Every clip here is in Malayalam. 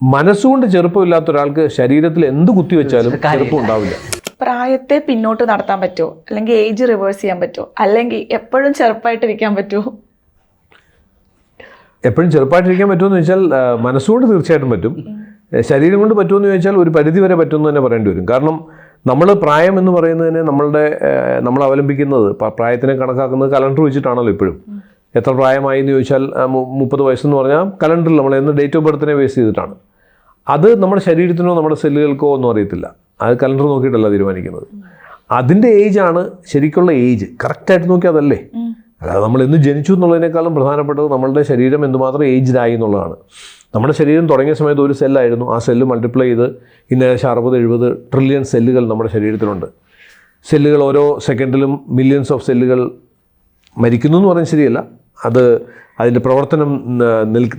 മനസ്സുകൊണ്ട് ചെറുപ്പമില്ലാത്ത ഒരാൾക്ക് ശരീരത്തിൽ എന്ത് കുത്തിവെച്ചാലും ചെറുപ്പം ഉണ്ടാവില്ല പ്രായത്തെ പിന്നോട്ട് നടത്താൻ പറ്റുമോ? അല്ലെങ്കിൽ ഏജ് റിവേഴ്സ് ചെയ്യാൻ പറ്റുമോ? അല്ലെങ്കിൽ എപ്പോഴും ചെറുപ്പമായിട്ടിരിക്കാൻ പറ്റുമോ? എപ്പോഴും ചെറുപ്പമായിട്ടിരിക്കാൻ പറ്റുമെന്ന് ചോദിച്ചാൽ മനസ്സുകൊണ്ട് തീർച്ചയായിട്ടും പറ്റും. ശരീരം കൊണ്ട് പറ്റുമെന്ന് ചോദിച്ചാൽ ഒരു പരിധി വരെ പറ്റുമെന്ന് തന്നെ പറയേണ്ടി വരും. കാരണം നമ്മൾ പ്രായം എന്ന് പറയുന്നതിനെ നമ്മളുടെ നമ്മൾ അവലംബിക്കുന്നത് പ്രായത്തിനെ കണക്കാക്കുന്നത് കലണ്ടർ വെച്ചിട്ടാണല്ലോ ഇപ്പോഴും. എത്ര പ്രായമായി എന്ന് ചോദിച്ചാൽ മുപ്പത് വയസ്സെന്ന് പറഞ്ഞാൽ കലണ്ടറിൽ നമ്മൾ എന്ന് ഡേറ്റ് ഓഫ് ബർത്തിനെ ബേസ് ചെയ്തിട്ടാണ്. അത് നമ്മുടെ ശരീരത്തിനോ നമ്മുടെ സെല്ലുകൾക്കോ ഒന്നും അറിയത്തില്ല. അത് കലണ്ടർ നോക്കിയിട്ടല്ല തീരുമാനിക്കുന്നത്. അതിന്റെ ഏജാണ് ശരിക്കുള്ള ഏജ്. കറക്റ്റായിട്ട് നോക്കി അതല്ലേ? അല്ലാതെ നമ്മൾ എന്ന് ജനിച്ചു എന്നുള്ളതിനേക്കാളും പ്രധാനപ്പെട്ടത് നമ്മളുടെ ശരീരം എന്തുമാത്രം ഏജ്ഡ് ആയി എന്നുള്ളതാണ്. നമ്മുടെ ശരീരം തുടങ്ങിയ സമയത്ത് ഒരു സെല്ലായിരുന്നു. ആ സെല്ല് മൾട്ടിപ്ലൈ ചെയ്ത് ഇന്ന് ഏകദേശം അറുപത് എഴുപത് ട്രില്യൺ സെല്ലുകൾ നമ്മുടെ ശരീരത്തിലുണ്ട്. സെല്ലുകൾ ഓരോ സെക്കൻഡിലും മില്യൺസ് ഓഫ് സെല്ലുകൾ മരിക്കുന്നു എന്ന് പറഞ്ഞാൽ ശരിയല്ല. അത് അതിന്റെ പ്രവർത്തനം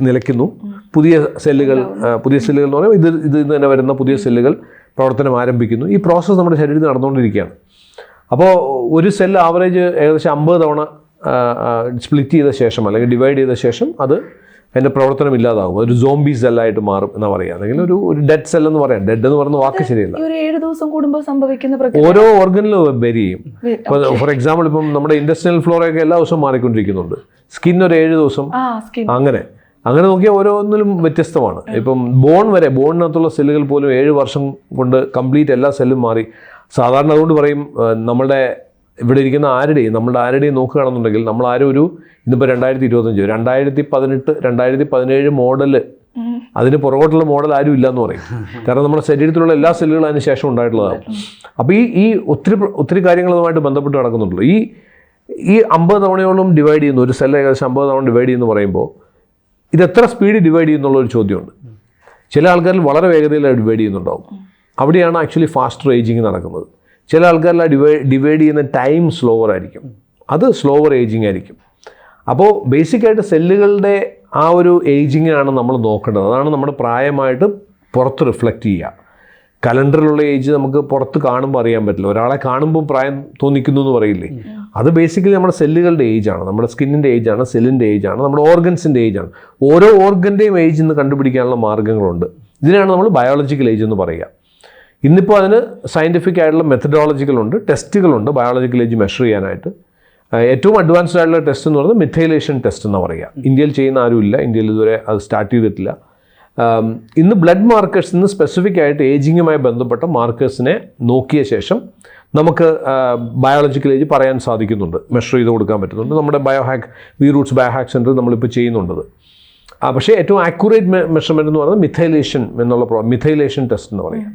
നിലയ്ക്കുന്നു. പുതിയ സെല്ലുകൾ പുതിയ സെല്ലുകൾ എന്ന് പറയുമ്പോൾ ഇത് ഇത് നിന്ന് തന്നെ വരുന്ന പുതിയ സെല്ലുകൾ പ്രവർത്തനം ആരംഭിക്കുന്നു. ഈ പ്രോസസ്സ് നമ്മുടെ ശരീരത്തിൽ നടന്നുകൊണ്ടിരിക്കുകയാണ്. അപ്പോൾ ഒരു സെല്ല് ആവറേജ് ഏകദേശം അമ്പത് തവണ സ്പ്ലിറ്റ് ചെയ്ത ശേഷം അല്ലെങ്കിൽ ഡിവൈഡ് ചെയ്ത ശേഷം അത് അതിന്റെ പ്രവർത്തനം ഇല്ലാതാകും ഒരു സോംബി സെല്ലായിട്ട് മാറും എന്നാ പറയുക അല്ലെങ്കിൽ ഒരു ഒരു ഡെഡ് സെൽ എന്ന് പറയാം. ഡെഡ് എന്ന് പറയുന്ന വാക്ക് ശരിയല്ല. ഒരു ഏഴ് ദിവസം കൂടുമ്പോൾ സംഭവിക്കുന്ന ഓരോ ഓർഗനിലും വരികയും. ചെയ്യും ഫോർ എക്സാമ്പിൾ ഇപ്പം നമ്മുടെ ഇൻഡസ്ട്രിയൽ ഫ്ലോറൊക്കെ എല്ലാ ദിവസവും മാറിക്കൊണ്ടിരിക്കുന്നുണ്ട്. സ്കിൻ ഒരു ഏഴ് ദിവസം. അങ്ങനെ. അങ്ങനെ നോക്കിയാൽ ഓരോന്നിലും വ്യത്യസ്തമാണ്. ഇപ്പം ബോൺ വരെ ബോണിനകത്തുള്ള സെല്ലുകൾ പോലും ഏഴ് വർഷം കൊണ്ട് കംപ്ലീറ്റ് എല്ലാ സെല്ലും മാറി. സാധാരണ അതുകൊണ്ട് പറയും നമ്മുടെ ഇവിടെ ഇരിക്കുന്ന ആരുടെയും നമ്മളുടെ ആരുടെയും നോക്കുകയാണെന്നുണ്ടെങ്കിൽ നമ്മൾ ആരും ഒരു ഇന്നിപ്പോൾ രണ്ടായിരത്തി ഇരുപത്തഞ്ച് രണ്ടായിരത്തി പതിനെട്ട് രണ്ടായിരത്തി പതിനേഴ് മോഡൽ അതിന് പുറകോട്ടുള്ള മോഡൽ ആരും ഇല്ലെന്ന് പറയും. കാരണം നമ്മുടെ ശരീരത്തിലുള്ള എല്ലാ സെല്ലുകളും അതിന് ശേഷം ഉണ്ടായിട്ടുള്ളതാണ്. അപ്പോൾ ഈ ഈ ഒത്തിരി ഒത്തിരി കാര്യങ്ങളുമായിട്ട് ബന്ധപ്പെട്ട് നടക്കുന്നുണ്ടല്ലോ. ഈ ഈ അമ്പത് തവണയോളം ഡിവൈഡ് ചെയ്യുന്നു ഒരു സെല്ല് ഏകദേശം അമ്പത് തവണ ഡിവൈഡ് ചെയ്യുന്നു പറയുമ്പോൾ ഇത് എത്ര സ്പീഡ് ഡിവൈഡ് ചെയ്യുന്നുള്ള ഒരു ചോദ്യമുണ്ട്. ചില ആൾക്കാരിൽ വളരെ വേഗതയിൽ ഡിവൈഡ് ചെയ്യുന്നുണ്ടാവും. അവിടെയാണ് ആക്ച്വലി ഫാസ്റ്റർ ഏജിങ് നടക്കുന്നത്. ചില ആൾക്കാരിൽ ഡിവൈഡ് ഡിവൈഡ് ചെയ്യുന്ന ടൈം സ്ലോവർ ആയിരിക്കും. അത് സ്ലോവർ ഏജിങ് ആയിരിക്കും. അപ്പോൾ ബേസിക്കായിട്ട് സെല്ലുകളുടെ ആ ഒരു ഏജിങ്ങിനാണ് നമ്മൾ നോക്കേണ്ടത്. അതാണ് നമ്മുടെ പ്രായമായിട്ട് പുറത്ത് റിഫ്ലക്റ്റ് ചെയ്യുക. കലണ്ടറിലുള്ള ഏജ് നമുക്ക് പുറത്ത് കാണുമ്പോൾ അറിയാൻ പറ്റില്ല. ഒരാളെ കാണുമ്പോൾ പ്രായം തോന്നിക്കുന്നു എന്ന് പറയില്ലേ? അത് ബേസിക്കലി നമ്മുടെ സെല്ലുകളുടെ ഏജാണ്. നമ്മുടെ സ്കിന്നിന്റെ ഏജാണ് സെല്ലിന്റെ ഏജാണ് നമ്മുടെ ഓർഗൻസിന്റെ ഏജാണ്. ഓരോ ഓർഗന്റെയും ഏജ് എന്ന് കണ്ടുപിടിക്കാനുള്ള മാർഗങ്ങളുണ്ട്. ഇതിനാണ് നമ്മൾ ബയോളജിക്കൽ ഏജ് എന്ന് പറയുക. ഇന്നിപ്പോൾ അതിന് സയന്റിഫിക് ആയിട്ടുള്ള മെത്തഡോളജികളുണ്ട് ടെസ്റ്റുകളുണ്ട് ബയോളജിക്കൽ ഏജ് മെഷർ ചെയ്യാനായിട്ട്. ഏറ്റവും അഡ്വാൻസ്ഡ് ആയിട്ടുള്ള ടെസ്റ്റ് എന്ന് പറയുന്നത് മിഥൈലേഷൻ ടെസ്റ്റ് എന്ന് പറയുക. ഇന്ത്യയിൽ ചെയ്യുന്ന ആരുമില്ല ഇന്ത്യയിൽ ഇതുവരെ അത് സ്റ്റാർട്ട് ചെയ്തിട്ടില്ല. ഇന്ന് ബ്ലഡ് മാർക്കേഴ്സ് ഇന്ന് സ്പെസിഫിക് ആയിട്ട് ഏജിങ്ങുമായി ബന്ധപ്പെട്ട മാർക്കേഴ്സിനെ നോക്കിയ ശേഷം നമുക്ക് ബയോളജിക്കൽ ഏജ് പറയാൻ സാധിക്കുന്നുണ്ട്. മെഷർ ചെയ്ത് കൊടുക്കാൻ പറ്റുന്നുണ്ട്. നമ്മുടെ Biohack V Roots Biohack centre നമ്മളിപ്പോൾ ചെയ്യുന്നുണ്ടത്. പക്ഷേ ഏറ്റവും ആക്യുറേറ്റ് മെഷർമെന്റ് എന്ന് പറയുന്നത് മിഥൈലേഷൻ എന്നുള്ള മിഥൈലേഷൻ ടെസ്റ്റ് എന്ന് പറയാം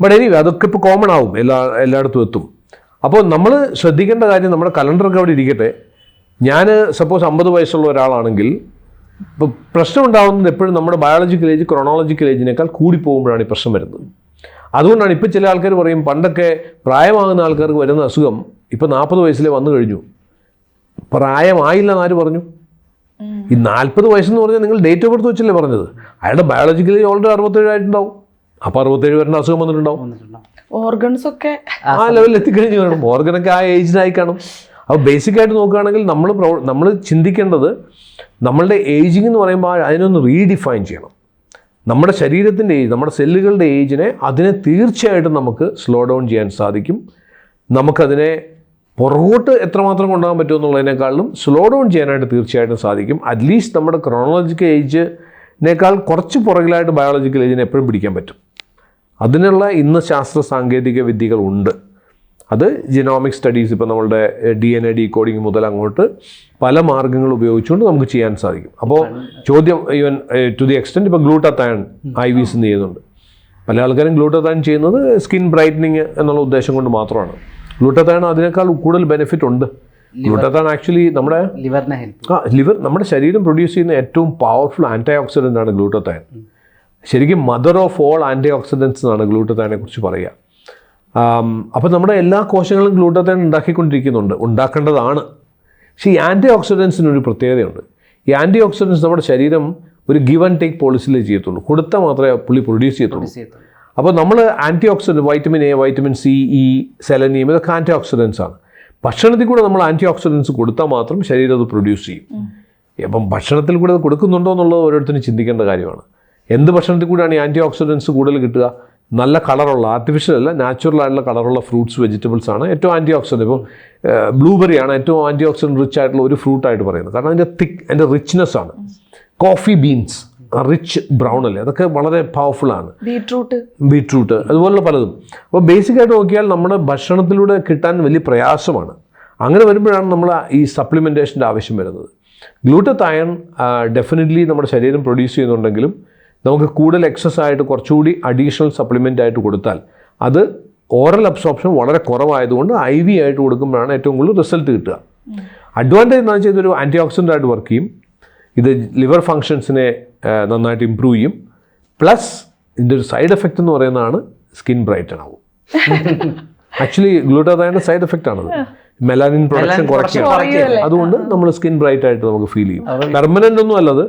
ബട്ട് എനിവേ അതൊക്കെ ഇപ്പോൾ കോമൺ ആവും. എല്ലാ എല്ലായിടത്തും എത്തും. അപ്പോൾ നമ്മൾ ശ്രദ്ധിക്കേണ്ട കാര്യം നമ്മുടെ കലണ്ടറൊക്കെ അവിടെ ഇരിക്കട്ടെ. ഞാൻ സപ്പോസ് അമ്പത് വയസ്സുള്ള ഒരാളാണെങ്കിൽ ഇപ്പോൾ പ്രശ്നം ഉണ്ടാകുന്നത് എപ്പോഴും നമ്മുടെ ബയോളജിക്കൽ ഏജ് ക്രോണോളജിക്കൽ ഏജിനേക്കാൾ കൂടി പോകുമ്പോഴാണ് ഈ പ്രശ്നം വരുന്നത്. അതുകൊണ്ടാണ് ഇപ്പോൾ ചില ആൾക്കാർ പറയും പണ്ടൊക്കെ പ്രായമാകുന്ന ആൾക്കാർക്ക് വരുന്ന അസുഖം ഇപ്പോൾ നാൽപ്പത് വയസ്സിലേ വന്നു കഴിഞ്ഞു. പ്രായമായില്ല എന്നാര് പറഞ്ഞു? ഈ നാൽപ്പത് വയസ്സെന്ന് പറഞ്ഞാൽ നിങ്ങൾ ഡേറ്റ് ഓഫ് ബർത്ത് വെച്ചല്ലേ പറഞ്ഞത്. അയാളുടെ ബയോളജിക്കലി ഓൾറെഡി അറുപത്തേഴ് ആയിട്ടുണ്ടാവും. അപ്പോൾ അറുപത്തേഴ് വരേണ്ട അസുഖം വന്നിട്ടുണ്ടാവും. ഒക്കെ ആ ലെവലിൽ എത്തിക്കഴിഞ്ഞു കാണും ഓർഗനൊക്കെ ആ ഏജിനായി കാണും. അപ്പോൾ ബേസിക്കായിട്ട് നോക്കുകയാണെങ്കിൽ നമ്മൾ നമ്മൾ ചിന്തിക്കേണ്ടത് നമ്മളുടെ ഏജിങ് എന്ന് പറയുമ്പോൾ അതിനൊന്ന് റീഡിഫൈൻ ചെയ്യണം. നമ്മുടെ ശരീരത്തിന്റെ ഏജ് നമ്മുടെ സെല്ലുകളുടെ ഏജിനെ അതിനെ തീർച്ചയായിട്ടും നമുക്ക് സ്ലോ ഡൗൺ ചെയ്യാൻ സാധിക്കും. നമുക്കതിനെ പുറകോട്ട് എത്രമാത്രം കൊണ്ടുപോകാൻ പറ്റുമെന്നുള്ളതിനേക്കാളും സ്ലോ ഡൗൺ ചെയ്യാനായിട്ട് തീർച്ചയായിട്ടും സാധിക്കും. അറ്റ്ലീസ്റ്റ് നമ്മുടെ ക്രോണോളജിക്കൽ ഏജിനേക്കാൾ കുറച്ച് പുറകിലായിട്ട് ബയോളജിക്കൽ ഏജിനെ എപ്പോഴും പിടിക്കാൻ പറ്റും. അതിനുള്ള ഇന്ന് ശാസ്ത്ര സാങ്കേതിക വിദ്യകളുണ്ട് അത് ജിനോമിക് സ്റ്റഡീസ് ഇപ്പോൾ നമ്മളുടെ D N A D coding മുതൽ അങ്ങോട്ട് പല മാർഗങ്ങൾ ഉപയോഗിച്ചുകൊണ്ട് നമുക്ക് ചെയ്യാൻ സാധിക്കും. അപ്പോൾ ചോദ്യം ഈവൻ ടു ദി എക്സ്റ്റെന്റ് ഇപ്പോൾ ഗ്ലൂട്ടത്തായൺ ഐ വിസ് ചെയ്യുന്നുണ്ട്. പല ആൾക്കാരും ഗ്ലൂട്ടത്തായൺ ചെയ്യുന്നത് സ്കിൻ ബ്രൈറ്റനിങ് എന്നുള്ള ഉദ്ദേശം കൊണ്ട് മാത്രമാണ്. ഗ്ലൂട്ടത്തായൺ അതിനേക്കാൾ കൂടുതൽ ബെനിഫിറ്റ് ഉണ്ട്. ഗ്ലൂട്ടത്താൻ ആക്ച്വലി നമ്മുടെ ലിവറിനെ ഹെൽപ്പ് ആ ലിവർ നമ്മുടെ ശരീരം പ്രൊഡ്യൂസ് ചെയ്യുന്ന ഏറ്റവും പവർഫുൾ ആന്റി ഓക്സിഡന്റ് ആണ് ഗ്ലൂട്ടത്താൻ ശരിക്കും mother of all antioxidants എന്നാണ് ഗ്ലൂട്ടത്തേനെ കുറിച്ച് പറയുക. അപ്പോൾ നമ്മുടെ എല്ലാ കോശങ്ങളും ഗ്ലൂട്ടത്തേൻ ഉണ്ടാക്കിക്കൊണ്ടിരിക്കുന്നുണ്ട്. ഉണ്ടാക്കേണ്ടതാണ്. പക്ഷേ ഈ ആന്റി ഓക്സിഡൻസിന് ഒരു പ്രത്യേകതയുണ്ട്. ഈ ആന്റി ഓക്സിഡൻസ് നമ്മുടെ ശരീരം ഒരു ഗിവ് ആൻഡ് ടേക്ക് പോളിസിയിലേ ചെയ്യത്തുള്ളൂ. കൊടുത്താൽ മാത്രമേ പുള്ളി പ്രൊഡ്യൂസ് ചെയ്യത്തുള്ളൂ. അപ്പോൾ നമ്മൾ antioxidant vitamin A vitamin C E selenium ഇതൊക്കെ ആന്റി ഓക്സിഡൻസ് ആണ്. ഭക്ഷണത്തിൽ കൂടെ നമ്മൾ ആന്റി ഓക്സിഡൻസ് കൊടുത്താൽ മാത്രം ശരീരം അത് പ്രൊഡ്യൂസ് ചെയ്യും. അപ്പം ഭക്ഷണത്തിൽ കൂടെ അത് കൊടുക്കുന്നുണ്ടോ എന്നുള്ളത് ഓരോരുത്തരും ചിന്തിക്കേണ്ട കാര്യമാണ്. എന്ത് ഭക്ഷണത്തിൽ കൂടിയാണ് ഈ ആന്റി ഓക്സിഡൻസ് കൂടുതൽ കിട്ടുക? നല്ല കളറുള്ള ആർട്ടിഫിഷ്യൽ അല്ല നാച്ചുറൽ ആയിട്ടുള്ള കളറുള്ള ഫ്രൂട്ട്സ് വെജിറ്റബിൾസ് ആണ് ഏറ്റവും ആന്റി ഓക്സിഡന്റ് ഇപ്പോൾ ബ്ലൂബെറി ആണ് ഏറ്റവും ആന്റി ഓക്സിഡന്റ് റിച്ച് ആയിട്ടുള്ള ഒരു ഫ്രൂട്ട് ആയിട്ട് പറയുന്നത്. കാരണം അതിന്റെ തിക്ക് അതിന്റെ റിച്ച്നെസ് ആണ്. കോഫി ബീൻസ് റിച്ച് ബ്രൗൺ അല്ലേ? അതൊക്കെ വളരെ പവർഫുൾ ആണ്. ബീട്രൂട്ട്. ബീട്രൂട്ട് അതുപോലുള്ള പലതും. അപ്പോൾ ബേസിക്കായിട്ട് നോക്കിയാൽ നമ്മുടെ ഭക്ഷണത്തിലൂടെ കിട്ടാൻ വലിയ പ്രയാസമാണ്. അങ്ങനെ വരുമ്പോഴാണ് നമ്മൾ ഈ സപ്ലിമെന്റേഷന്റെ ആവശ്യം വരുന്നത്. ഗ്ലൂട്ടത്തയൺ ഡെഫിനറ്റ്ലി നമ്മുടെ ശരീരം പ്രൊഡ്യൂസ് ചെയ്യുന്നുണ്ടെങ്കിലും നമുക്ക് കൂടുതൽ എക്സസ് ആയിട്ട് കുറച്ചുകൂടി അഡീഷണൽ സപ്ലിമെന്റ് ആയിട്ട് കൊടുത്താൽ അത് ഓറൽ അബ്സോർപ്ഷൻ വളരെ കുറവായതുകൊണ്ട് ഐ വി ആയിട്ട് കൊടുക്കുമ്പോഴാണ് ഏറ്റവും കൂടുതൽ റിസൾട്ട് കിട്ടുക. അഡ്വാന്റേജ് എന്ന് വെച്ചാൽ ഇതൊരു ആന്റി ഓക്സിഡന്റ് ആയിട്ട് വർക്ക് ചെയ്യും. ഇത് ലിവർ ഫങ്ഷൻസിനെ നന്നായിട്ട് ഇമ്പ്രൂവ് ചെയ്യും. പ്ലസ് ഇതിന്റെ ഒരു സൈഡ് എഫക്റ്റ് എന്ന് പറയുന്നതാണ് സ്കിൻ ബ്രൈറ്റൺ ആവും ആക്ച്വലി ഗ്ലൂട്ടാതയുടെ സൈഡ് എഫക്റ്റ് ആണത് മെലാനിൻ പ്രൊഡക്ഷൻ കുറയ്ക്കുക അതുകൊണ്ട് നമ്മൾ സ്കിൻ ബ്രൈറ്റ് ആയിട്ട് നമുക്ക് ഫീൽ ചെയ്യും. പെർമനന്റ് ഒന്നും അല്ലത്.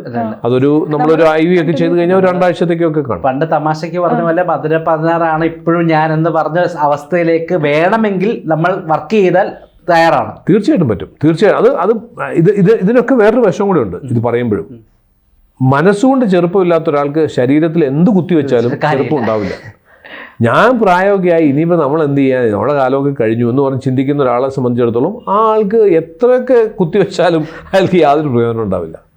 അതൊരു നമ്മളൊരു ഐ വി ഒക്കെ ചെയ്ത് കഴിഞ്ഞാൽ ഒരു രണ്ടാഴ്ചത്തേക്കൊക്കെ കാണും. പണ്ട് തമാശയ്ക്ക് പറഞ്ഞ പോലെ മധുര പതിനാറാണ് ഇപ്പോഴും ഞാൻ എന്ന് പറഞ്ഞ അവസ്ഥയിലേക്ക് വേണമെങ്കിൽ നമ്മൾ വർക്ക് ചെയ്താൽ തയ്യാറാണ്. തീർച്ചയായിട്ടും പറ്റും. തീർച്ചയായിട്ടും അത് അത് ഇത് ഇത് ഇതിനൊക്കെ വേറൊരു വശം കൂടെ ഉണ്ട്. ഇത് പറയുമ്പോഴും. മനസ്സുകൊണ്ട് ചെറുപ്പമില്ലാത്ത ഒരാൾക്ക് ശരീരത്തിൽ എന്ത് കുത്തിവെച്ചാലും ചെറുപ്പം ഉണ്ടാവില്ല. ഞാൻ പ്രായോഗികമായി ഇനിയിപ്പോൾ നമ്മൾ എന്ത് ചെയ്യാൻ നമ്മുടെ കാലമൊക്കെ കഴിഞ്ഞു എന്ന് പറഞ്ഞ് ചിന്തിക്കുന്ന ഒരാളെ സംബന്ധിച്ചിടത്തോളം ആ ആൾക്ക് എത്രയൊക്കെ കുത്തിവെച്ചാലും അയാൾക്ക് യാതൊരു പ്രയോജനം ഉണ്ടാവില്ല.